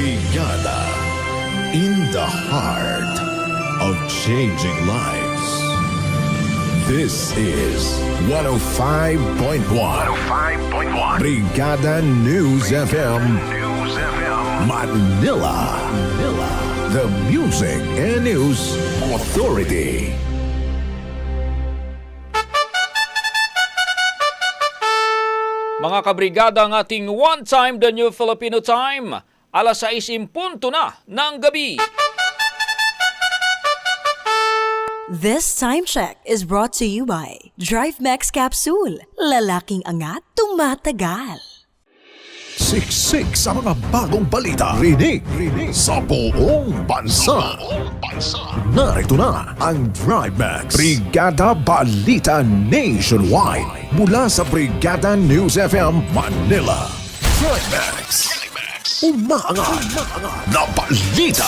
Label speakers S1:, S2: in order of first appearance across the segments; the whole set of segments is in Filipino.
S1: Brigada in the heart of changing lives. This is 105.1 105.1 Brigada News FM News FM Manila. Manila. The Music and News Authority.
S2: Mga kabrigada ang ating One Time The New Filipino Time. Alas 6 punto na ng gabi.
S3: This time check is brought to you by Drive Max Capsule. Lalaking angat, tumatagal.
S1: Siksik sa mga bagong balita Rinig, rinig sa buong bansa Narito na ang Drive Max Brigada Balita Nationwide Mula sa Brigada News FM Manila Drive Max Umaangat na balita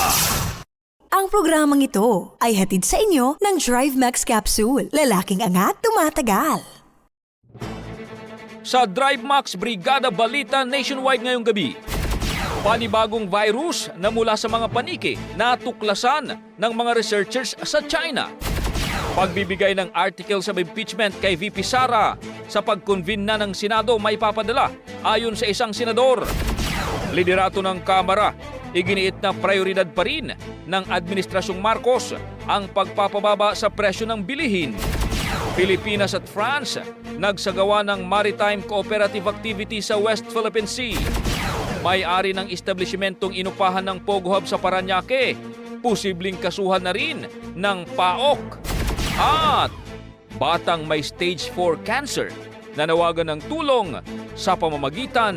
S3: Ang programang ito ay hatid sa inyo ng Drive Max Capsule. Lalaking angat, tumatagal.
S2: Sa Drive Max Brigada Balita Nationwide ngayong gabi. Panibagong virus na mula sa mga paniki na tuklasan ng mga researchers sa China. Pagbibigay ng articles of impeachment kay VP Sara sa pag-convene na ng Senado may papadala ayon sa isang senador. Liderato ng Kamara, iginiit na prioridad pa rin ng Administrasyong Marcos ang pagpapababa sa presyo ng bilihin. Pilipinas at France nagsagawa ng maritime cooperative activity sa West Philippine Sea. May-ari ng establishmentong inupahan ng Pogo Hub sa Paranaque, posibleng kasuhan na rin ng PAOK. At batang may stage 4 cancer nanawagan ng tulong sa pamamagitan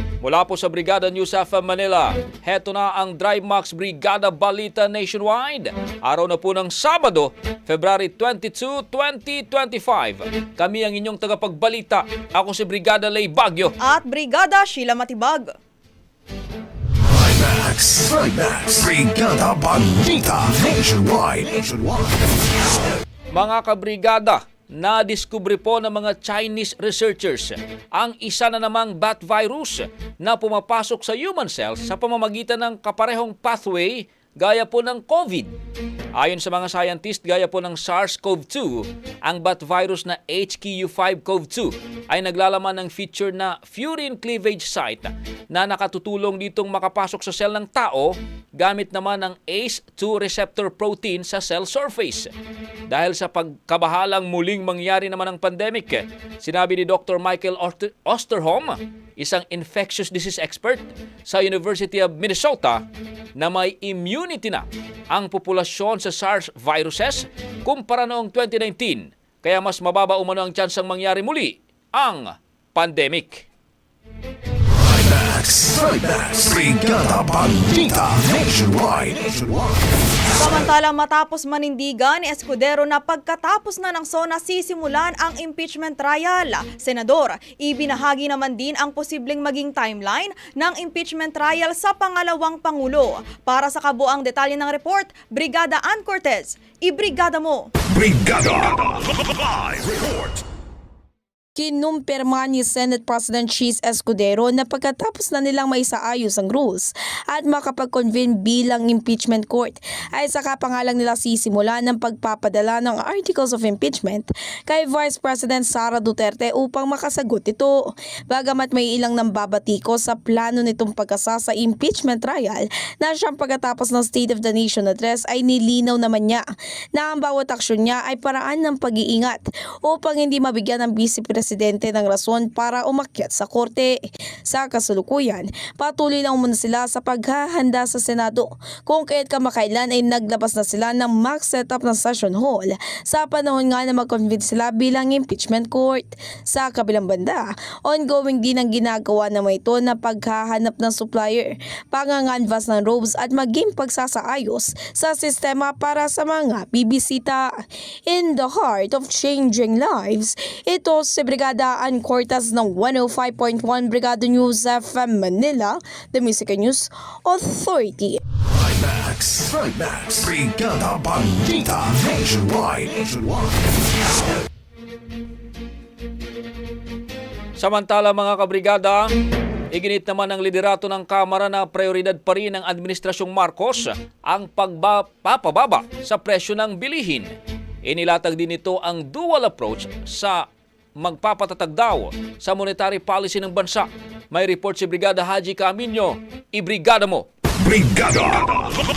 S2: Mula po sa Brigada News of Manila, heto na ang Drive Max Brigada Balita Nationwide. Araw na po ng Sabado, February 22, 2025. Kami ang inyong tagapagbalita. Ako si Brigada Lay Bagyo.
S4: at Brigada Sheila Matibag.
S1: Trimax. Trimax. Brigada Balita. Nationwide. Nationwide.
S2: Mga kabrigada, na-discover po ng mga Chinese researchers ang isa na namang bat virus na pumapasok sa human cells sa pamamagitan ng kaparehong pathway gaya po ng COVID. Ayon sa mga scientist, gaya po ng SARS-CoV-2, ang bat virus na HKU5-CoV-2 ay naglalaman ng feature na furin cleavage site na nakatutulong ditong makapasok sa cell ng tao gamit naman ang ACE2 receptor protein sa cell surface. Dahil sa pagkabahalang muling mangyari naman ang pandemic, sinabi ni Dr. Michael Oster- Osterholm, isang infectious disease expert sa University of Minnesota, na may immunity na ang populasyon sa SARS viruses kumpara noong 2019. Kaya mas mababa umano ang tsansang mangyari muli ang pandemic.
S1: Trimax. Trimax. Brigada. Nationwide. Nationwide.
S4: Samantala matapos manindigan ni Escudero na pagkatapos na ng SONA sisimulan ang impeachment trial. Senador, ibinahagi naman din ang posibleng maging timeline ng impeachment trial sa pangalawang Pangulo. Para sa kabuang detalye ng report, Brigada Ann Cortez, ibrigada mo!
S1: Brigada. Live report.
S5: Kinumpirma ni Senate President Cheese Escudero na pagkatapos na nilang maisaayos ang rules at makapag-convene bilang impeachment court ay saka pangalang nila sisimula ng pagpapadala ng articles of impeachment kay Vice President Sara Duterte upang makasagot ito. Bagamat may ilang nambabati ko sa plano nitong pagkasa sa impeachment trial na siyang pagkatapos ng State of the Nation address ay nilinaw naman niya na ang bawat aksyon niya ay paraan ng pag-iingat upang hindi mabigyan ng Vice Presidente ng rason para umakyat sa korte. Sa kasalukuyan, patuloy lang muna sila sa paghahanda sa Senado kung kaya't kamakailan ay naglabas na sila ng max setup ng session hall sa panahon nga na mag-convince sila bilang impeachment court. Sa kabilang banda, ongoing din ang ginagawa naman ito na paghahanap ng supplier, panganganvas ng robes at maging pagsasaayos sa sistema para sa mga bibisita. In the heart of changing lives, ito si Brigada Ann Cortas ng 105.1 Brigada News FM Manila, the Music News Authority.
S1: Trimax. Trimax. Brigada Balita. Nationwide. Nationwide.
S2: Samantala mga kabrigada, iginit naman ng liderato ng Kamara na prioridad pa rin ng Administrasyong Marcos ang pagpapababa sa presyo ng bilihin. Inilatag din ito ang dual approach sa magpapatatag daw sa monetary policy ng bansa. May report si Brigada Haji Camino. Ibrigada mo!
S1: Brigada.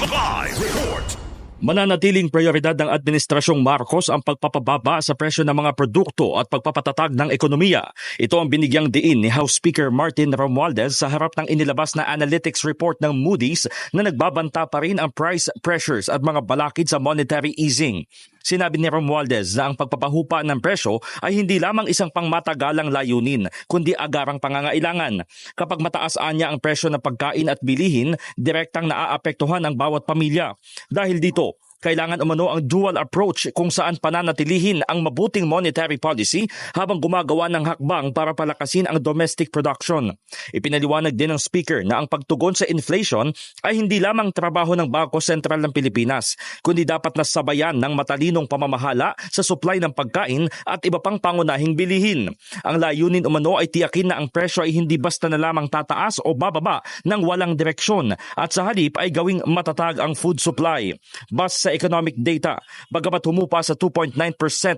S1: Live report.
S6: Mananatiling prioridad ng Administrasyong Marcos ang pagpapababa sa presyo ng mga produkto at pagpapatatag ng ekonomiya. Ito ang binigyang diin ni House Speaker Martin Romualdez sa harap ng inilabas na analytics report ng Moody's na nagbabanta pa rin ang price pressures at mga balakid sa monetary easing. Sinabi ni Romualdez na ang pagpapahupa ng presyo ay hindi lamang isang pangmatagalang layunin, kundi agarang pangangailangan. Kapag mataas anya ang presyo ng pagkain at bilihin, direktang naaapektuhan ang bawat pamilya. Dahil dito, kailangan umano ang dual approach kung saan pananatilihin ang mabuting monetary policy habang gumagawa ng hakbang para palakasin ang domestic production. Ipinaliwanag din ng speaker na ang pagtugon sa inflation ay hindi lamang trabaho ng Bangko Sentral ng Pilipinas, kundi dapat nasabayan ng matalinong pamamahala sa supply ng pagkain at iba pang pangunahing bilihin. Ang layunin umano ay tiyakin na ang presyo ay hindi basta na lamang tataas o bababa ng walang direksyon at sa halip ay gawing matatag ang food supply. Bas sa economic data, bagamat humupa sa 2.9%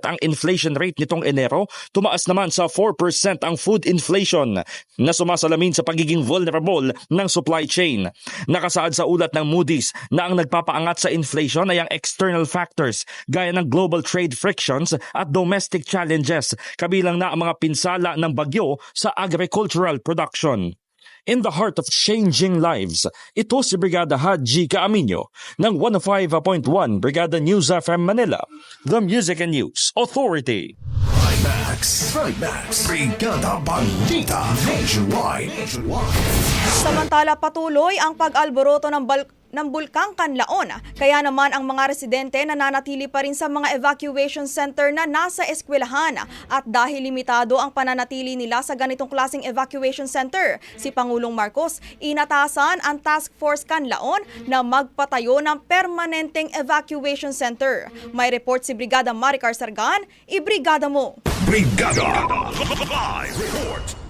S6: ang inflation rate nitong Enero, tumaas naman sa 4% ang food inflation na sumasalamin sa pagiging vulnerable ng supply chain. Nakasaad sa ulat ng Moody's na ang nagpapaangat sa inflation ay ang external factors gaya ng global trade frictions at domestic challenges kabilang na ang mga pinsala ng bagyo sa agricultural production. In the heart of changing lives, ito si Brigada Haji Kaaminyo ng 105.1 Brigada News FM Manila, the Music and News Authority.
S1: Max, Max, Brigada Balita Nationwide.
S4: Samantala patuloy ang pag-alboroto ng bal- ng bulkang Kanlaon. Kaya naman ang mga residente nananatili pa rin sa mga evacuation center na nasa eskwelahan. At dahil limitado ang pananatili nila sa ganitong klaseng evacuation center, si Pangulong Marcos inatasan ang Task Force Kanlaon na magpatayo ng permanenteng evacuation center. May report si Brigada Maricar Sargan, ibrigada mo!
S1: Brigada Live Report.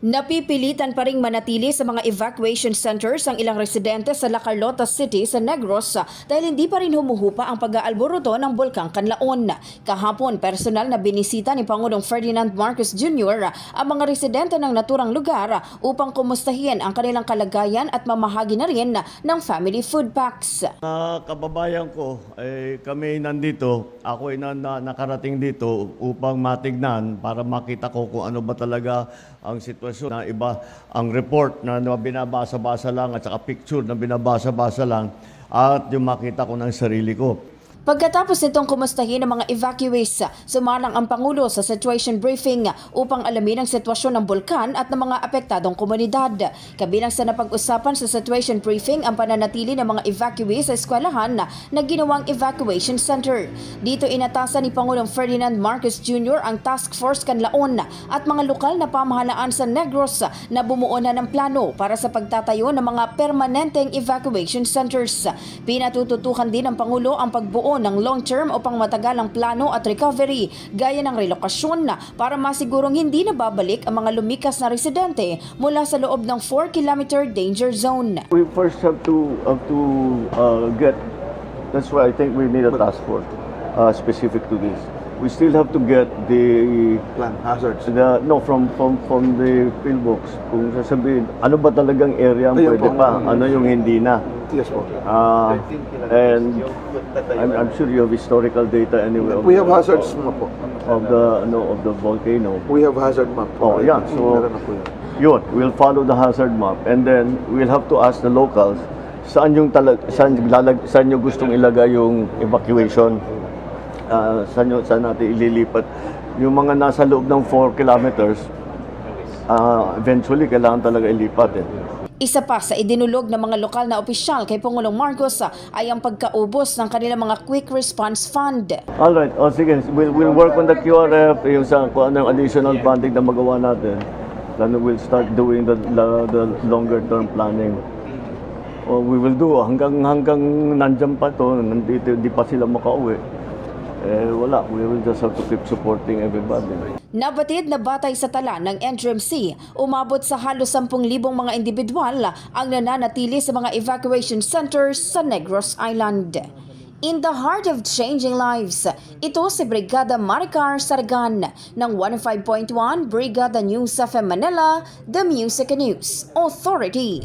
S7: Napipilitan pa ring manatili sa mga evacuation centers ang ilang residente sa La Carlota City sa Negros dahil hindi pa rin humuhupa ang pag-aalboroto ng Bulkang Kanlaon. Kahapon, personal na binisita ni Pangulong Ferdinand Marcos Jr. ang mga residente ng naturang lugar upang kumustahin ang kanilang kalagayan at mamahagi na rin ng family food packs.
S8: Mga kababayan ko, eh, kami nandito, ako ay na, na- nakarating dito upang matignan para makita ko kung ano ba talaga ang sitwasyon na iba ang report na binabasa-basa lang at saka picture na binabasa-basa lang at yung makita ko ng sarili ko.
S7: Pagkatapos nitong kumustahin ang mga evacuees, sumalang ang Pangulo sa situation briefing upang alamin ang sitwasyon ng bulkan at ng mga apektadong komunidad. Kabilang sa napag-usapan sa situation briefing ang pananatili ng mga evacuees sa eskwelahan na ginawang evacuation center. Dito inatasan ni Pangulong Ferdinand Marcos Jr. ang Task Force Kanlaon at mga lokal na pamahalaan sa Negros na bumuo na ng plano para sa pagtatayo ng mga permanenteng evacuation centers. Pinatututukan din ng Pangulo ang pagbuo ng long-term o pangmatagalang plano at recovery gaya ng relokasyon na para masigurong hindi na babalik ang mga lumikas na residente mula sa loob ng 4-kilometer danger zone.
S8: We first have to have to uh, get. That's why I think we need a task force uh, specific to this. We still have to get the plan hazards. The, no, from from from the field books. Kung sasabihin, ano ba talagang area ang pwede pa, ano yung hindi na.
S9: Yes po.
S8: Uh, and I'm, I'm sure you have historical data anyway of,
S9: We have hazards map po.
S8: of the no of the volcano.
S9: We have hazard map
S8: Oh,
S9: po.
S8: yeah. So,
S9: Meron na po yun.
S8: yun, we'll follow the hazard map and then we'll have to ask the locals saan yung talag saan lalag saan yung gustong ilagay yung evacuation. Ah, saan yung saan natin ililipat yung mga nasa loob ng 4 kilometers ah, eventually kailangan talaga ilipat eh.
S7: Isa pa sa idinulog ng mga lokal na opisyal kay Pangulong Marcos ah, ay ang pagkaubos ng kanilang mga Quick Response Fund.
S8: All right. Oh, sige. We'll, we'll work on the QRF, yung sa kung ano yung additional funding na magawa natin. Then we'll start doing the, the, the longer term planning. Oh, we will do hanggang hanggang nandyan pa to, nandito di pa sila makauwi. Eh wala, we will just have to keep supporting everybody.
S7: Nabatid na batay sa tala ng NDRMC, umabot sa halos 10,000 mga individual ang nananatili sa mga evacuation centers sa Negros Island. In the heart of changing lives, ito si Brigada Maricar Sargan ng 105.1 Brigada News FM Manila, The Music and News Authority.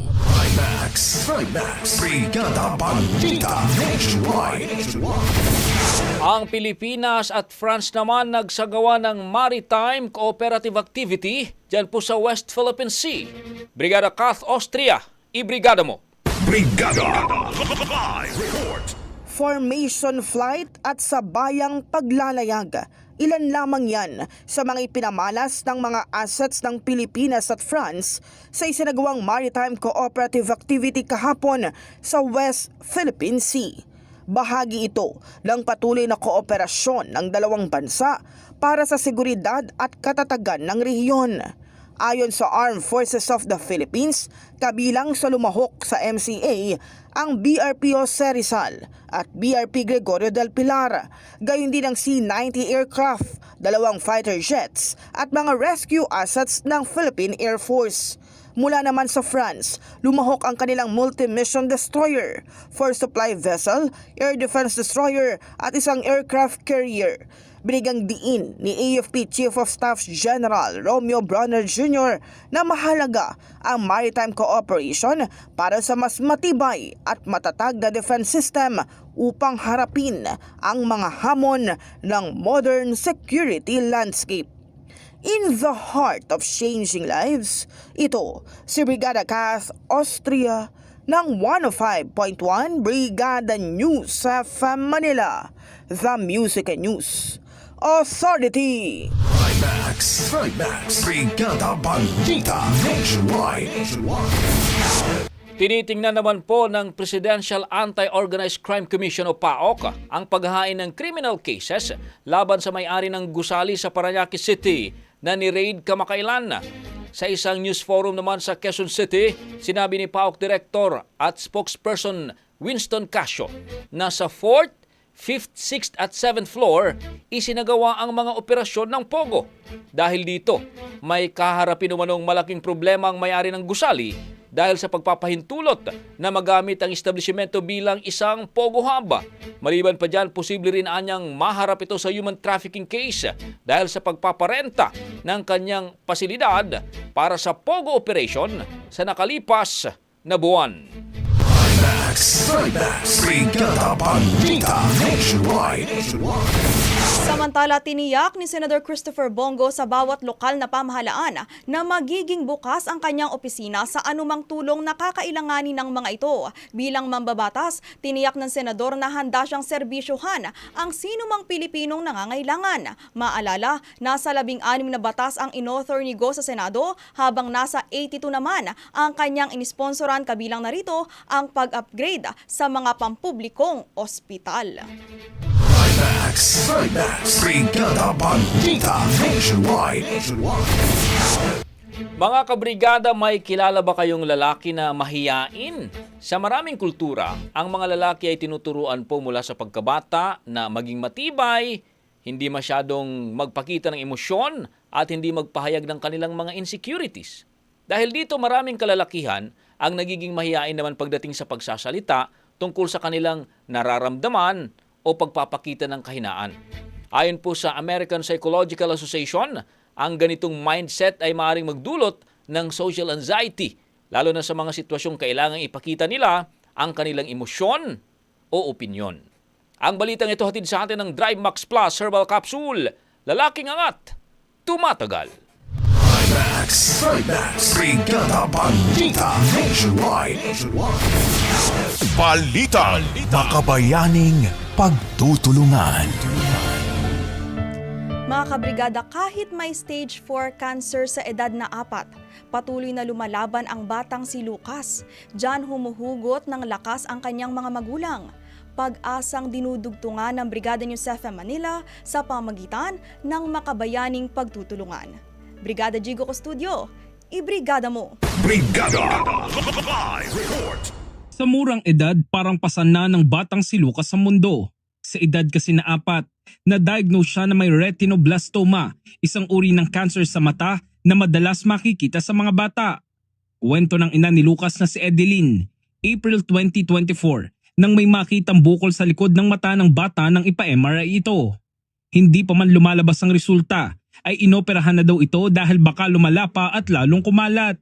S1: Max, Max, Brigada Balita Nationwide.
S2: Ang Pilipinas at France naman nagsagawa ng maritime cooperative activity dyan po sa West Philippine Sea. Brigada Kath Austria, ibrigada mo.
S1: Brigada Live Report.
S10: formation flight at sabayang paglalayag. Ilan lamang yan sa mga ipinamalas ng mga assets ng Pilipinas at France sa isinagawang maritime cooperative activity kahapon sa West Philippine Sea. Bahagi ito ng patuloy na kooperasyon ng dalawang bansa para sa seguridad at katatagan ng rehiyon. Ayon sa Armed Forces of the Philippines, kabilang sa lumahok sa MCA ang BRP Jose Rizal at BRP Gregorio del Pilar, gayon din ang C-90 aircraft, dalawang fighter jets at mga rescue assets ng Philippine Air Force. Mula naman sa France, lumahok ang kanilang multi-mission destroyer, four supply vessel, air defense destroyer at isang aircraft carrier. Binigang diin ni AFP Chief of Staff General Romeo Bronner Jr. na mahalaga ang maritime cooperation para sa mas matibay at matatag na defense system upang harapin ang mga hamon ng modern security landscape. In the heart of changing lives. Ito si Brigada Kath Austria ng 105.1 Brigada News sa Manila, The Music and News Authority.
S1: Max, Max, Brigada Balita Nationwide.
S2: Tinitingnan naman po ng Presidential Anti-Organized Crime Commission o PAOK ang paghahain ng criminal cases laban sa may-ari ng gusali sa Paranaque City na ni-raid kamakailan. Sa isang news forum naman sa Quezon City, sinabi ni PAOK Director at spokesperson Winston Casio na sa 4th, 5th, 6th at 7th floor isinagawa ang mga operasyon ng POGO. Dahil dito, may kaharapin umanong malaking problema ang may-ari ng gusali dahil sa pagpapahintulot na magamit ang establishmento bilang isang Pogo Hub. Maliban pa dyan, posible rin anyang maharap ito sa human trafficking case dahil sa pagpaparenta ng kanyang pasilidad para sa Pogo operation sa nakalipas na buwan.
S1: Max, Max.
S4: Samantala, tiniyak ni Senator Christopher Bongo sa bawat lokal na pamahalaan na magiging bukas ang kanyang opisina sa anumang tulong na kakailanganin ng mga ito. Bilang mambabatas, tiniyak ng senador na handa siyang serbisyohan ang sinumang Pilipinong nangangailangan. Maalala, nasa labing-anim na batas ang inauthor ni Go sa Senado habang nasa 82 naman ang kanyang inisponsoran kabilang narito ang pag-upgrade sa mga pampublikong ospital.
S1: Max, Max, Brigada Balita Nationwide.
S2: Mga kabrigada, may kilala ba kayong lalaki na mahiyain? Sa maraming kultura, ang mga lalaki ay tinuturuan po mula sa pagkabata na maging matibay, hindi masyadong magpakita ng emosyon at hindi magpahayag ng kanilang mga insecurities. Dahil dito maraming kalalakihan ang nagiging mahiyain naman pagdating sa pagsasalita tungkol sa kanilang nararamdaman o pagpapakita ng kahinaan. Ayon po sa American Psychological Association, ang ganitong mindset ay maaaring magdulot ng social anxiety, lalo na sa mga sitwasyong kailangang ipakita nila ang kanilang emosyon o opinyon. Ang balitang ito hatid sa atin ng Drive Max Plus Herbal Capsule, lalaking angat, tumatagal.
S1: Max, Max, Brigada Balita Nationwide. Balita, makabayaning pagtutulungan.
S4: Mga kabrigada, kahit may stage 4 cancer sa edad na apat, patuloy na lumalaban ang batang si Lucas. Diyan humuhugot ng lakas ang kanyang mga magulang. Pag-asang dinudugtungan ng Brigada FM Manila sa pamagitan ng makabayaning pagtutulungan. Brigada Jigo Studio, ibrigada mo!
S1: Brigada Live Report.
S9: Sa murang edad, parang pasan na ng batang si Lucas sa mundo. Sa edad kasi na apat, na-diagnose siya na may retinoblastoma, isang uri ng cancer sa mata na madalas makikita sa mga bata. Kwento ng ina ni Lucas na si Edeline, April 2024, nang may makitang bukol sa likod ng mata ng bata nang ipa-MRI ito. Hindi pa man lumalabas ang resulta, ay inoperahan na daw ito dahil baka lumala pa at lalong kumalat.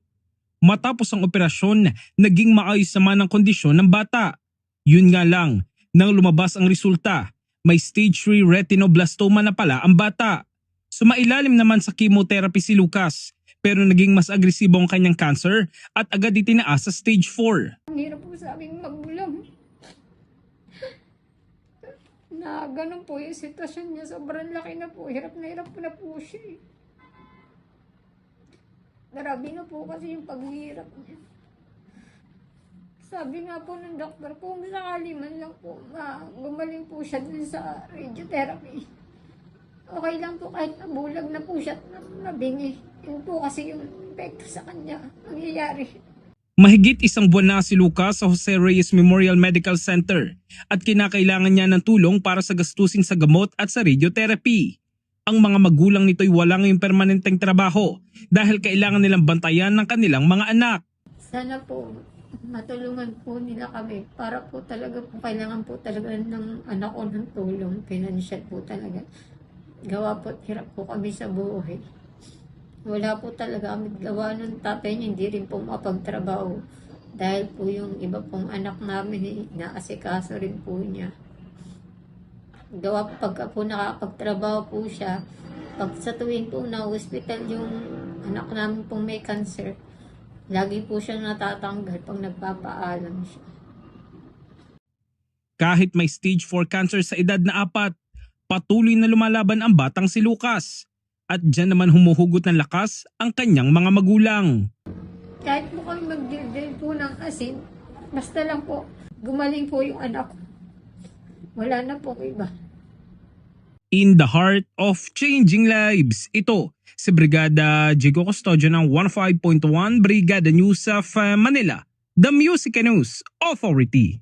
S9: Matapos ang operasyon, naging maayos naman ang kondisyon ng bata. Yun nga lang, nang lumabas ang resulta, may stage 3 retinoblastoma na pala ang bata. Sumailalim naman sa chemotherapy si Lucas, pero naging mas agresibo ang kanyang cancer at agad itinaas sa stage 4.
S11: Ang hirap po sa aming magulang. Na ganun po yung sitwasyon niya. Sobrang laki na po. Hirap na hirap na po siya eh. Grabe na po kasi yung paghihirap niya. Sabi nga po ng doktor, kung sakali man lang po, ma, gumaling po siya dun sa radiotherapy. Okay lang po kahit nabulag na po siya at nabingi. Yun po kasi yung epekto sa kanya nangyayari.
S9: Mahigit isang buwan na si Lucas sa Jose Reyes Memorial Medical Center at kinakailangan niya ng tulong para sa gastusin sa gamot at sa radiotherapy. Ang mga magulang nito'y wala ngayong permanenteng trabaho dahil kailangan nilang bantayan ng kanilang mga anak.
S11: Sana po matulungan po nila kami para po talaga po kailangan po talaga ng anak ko ng tulong. Financial po talaga. Gawa po hirap po kami sa buhay. Wala po talaga kami gawa ng tatay niya, hindi rin po makapagtrabaho. Dahil po yung iba pong anak namin, eh, naasikaso rin po niya. Gawa po pagka po nakapagtrabaho po siya, Pag sa tuwing po na hospital yung anak namin pong may cancer, lagi po siya natatanggal pag nagpapaalam siya.
S9: Kahit may stage 4 cancer sa edad na apat, patuloy na lumalaban ang batang si Lucas. At dyan naman humuhugot ng lakas ang kanyang mga magulang.
S11: Kahit po kami mag po ng asin, basta lang po, gumaling po yung anak ko. Wala na po iba.
S9: In the heart of changing lives, ito si Brigada Jigo Custodio ng 15.1 Brigada News of uh, Manila, the Music News Authority.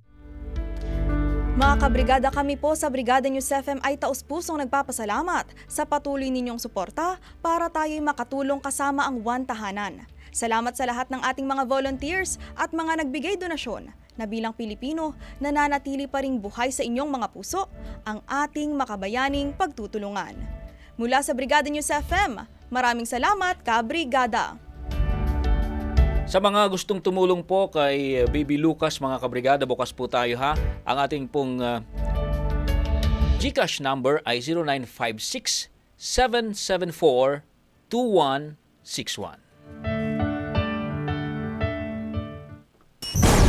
S4: Mga kabrigada kami po sa Brigada News FM ay taus-pusong nagpapasalamat sa patuloy ninyong suporta para tayo'y makatulong kasama ang One Tahanan. Salamat sa lahat ng ating mga volunteers at mga nagbigay donasyon na bilang Pilipino nananatili pa ring buhay sa inyong mga puso ang ating makabayaning pagtutulungan. Mula sa Brigada News FM, maraming salamat, Kabrigada!
S2: Sa mga gustong tumulong po kay Baby Lucas, mga kabrigada, bukas po tayo ha. Ang ating pong uh, GCash number ay 0956 774 2161.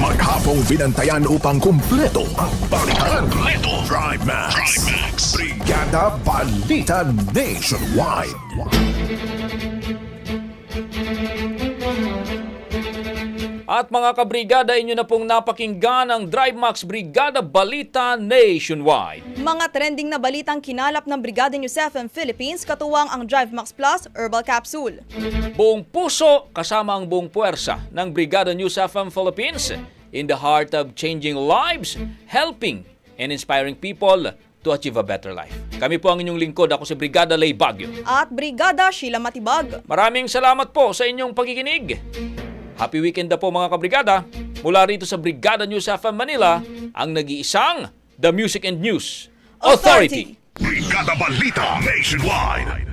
S1: Maghapong binantayan upang kumpleto ang balikan. Kumpleto. Drive Max. Brigada Balita Nationwide.
S2: At mga kabrigada, inyo na pong napakinggan ang Drive Max Brigada Balita Nationwide.
S4: Mga trending na balitang kinalap ng Brigada News FM Philippines katuwang ang Drive Max Plus Herbal Capsule.
S2: Buong puso kasama ang buong puwersa ng Brigada News FM Philippines in the heart of changing lives, helping and inspiring people to achieve a better life. Kami po ang inyong lingkod. Ako si Brigada Lay Bagyo.
S4: At Brigada Sheila Matibag.
S2: Maraming salamat po sa inyong pakikinig. Happy weekend na po mga kabrigada. Mula rito sa Brigada News FM Manila, ang nag-iisang The Music and News Authority.
S1: Brigada Balita Nationwide.